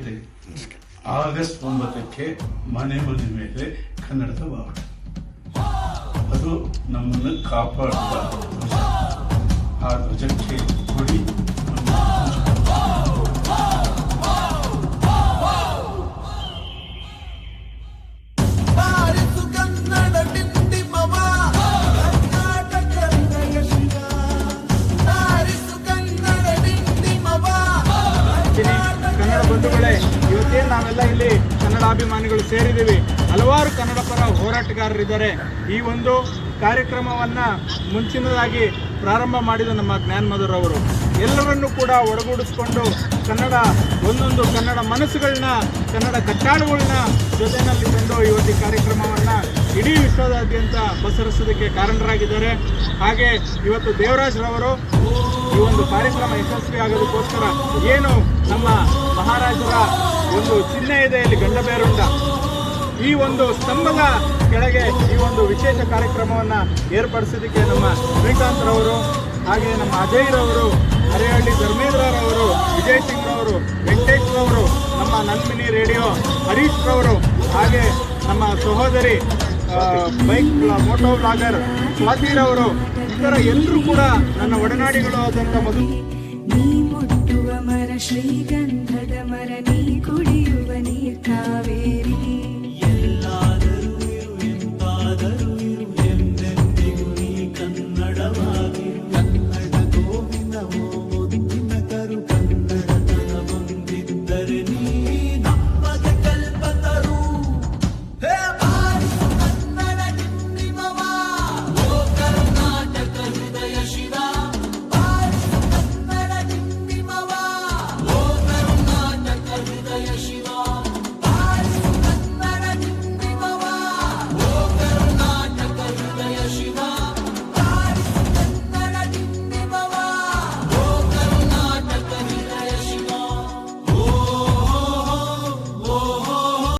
ಇದೆ ಆಗಸ್ಟ್ ಒಂಬತ್ತಕ್ಕೆ ಮನೆ ಮನೆ ಮೇಲೆ ಕನ್ನಡದ ಬಾವುಟ ಅದು ನಮ್ಮನ್ನು ಕಾಪಾಡುವ ಧ್ವಜ. ಆ ಧ್ವಜಕ್ಕೆ ಕೊಡಿ ಕನ್ನಡ ಬಂಧುಗಳೇ, ಇವತ್ತೇ ನಾವೆಲ್ಲ ಇಲ್ಲಿ ಕನ್ನಡಾಭಿಮಾನಿಗಳು ಸೇರಿದ್ದೀವಿ. ಹಲವಾರು ಕನ್ನಡ ಪರ ಹೋರಾಟಗಾರರಿದ್ದಾರೆ. ಈ ಒಂದು ಕಾರ್ಯಕ್ರಮವನ್ನು ಮುಂಚಿನದಾಗಿ ಪ್ರಾರಂಭ ಮಾಡಿದ ನಮ್ಮ ಜ್ಞಾನಮಧುರ್ ಅವರು. ಎಲ್ಲರನ್ನೂ ಕೂಡ ಒಡಗೂಡಿಸ್ಕೊಂಡು ಕನ್ನಡ, ಒಂದೊಂದು ಕನ್ನಡ ಮನಸ್ಸುಗಳನ್ನ, ಕನ್ನಡ ಕಟ್ಟಾಡುಗಳನ್ನ ಜೊತೆಯಲ್ಲಿ ತಂದು ಇವತ್ತು ಕಾರ್ಯಕ್ರಮವನ್ನು ಇಡೀ ವಿಶ್ವದಾದ್ಯಂತ ಬಸರಿಸೋದಕ್ಕೆ ಕಾರಣರಾಗಿದ್ದಾರೆ. ಹಾಗೆ ಇವತ್ತು ದೇವರಾಜ್ ರವರು ಈ ಒಂದು ಕಾರ್ಯಕ್ರಮ ಯಶಸ್ವಿ ಆಗೋದಕ್ಕೋಸ್ಕರ ಏನು ನಮ್ಮ ಮಹಾರಾಜರ ಒಂದು ಚಿಹ್ನೆ ಇದೆ ಇಲ್ಲಿ ಗಂಡಬೇರುಂಡ. ಈ ಒಂದು ಸ್ತಂಭದ ಕೆಳಗೆ ಈ ಒಂದು ವಿಶೇಷ ಕಾರ್ಯಕ್ರಮವನ್ನು ಏರ್ಪಡಿಸೋದಕ್ಕೆ ನಮ್ಮ ಶ್ರೀಕಾಂತ್ ರವರು, ಹಾಗೆ ನಮ್ಮ ಅಜಯ್ರವರು ಹರಿಹಳ್ಳಿ ಧರ್ಮೇಂದ್ರರವರು ವಿಜಯ್ ಸಿಂಗ್ ರವರು, ವೆಂಕಟೇಶ್ ರವರು, ನಮ್ಮ ನನ್ಮಿನಿ ರೇಡಿಯೋ ಹರೀಶ್ ರವರು, ಹಾಗೆ ನಮ್ಮ ಸಹೋದರಿ ಬೈಕ್ ಮೋಟೋ ಬ್ಲಾಗರ್ ಸ್ವಾತಿರವರು ಇತರ ಎಲ್ಲರೂ ಕೂಡ ನನ್ನ ಒಡನಾಡಿಗಳು ಆದಂಥ ಮಧು ನೀ ಮುಟ್ಟುವ ಮರ ಶ್ರೀಗಂಧದ ಮರ, ನೀ ಕಾವೇರಿ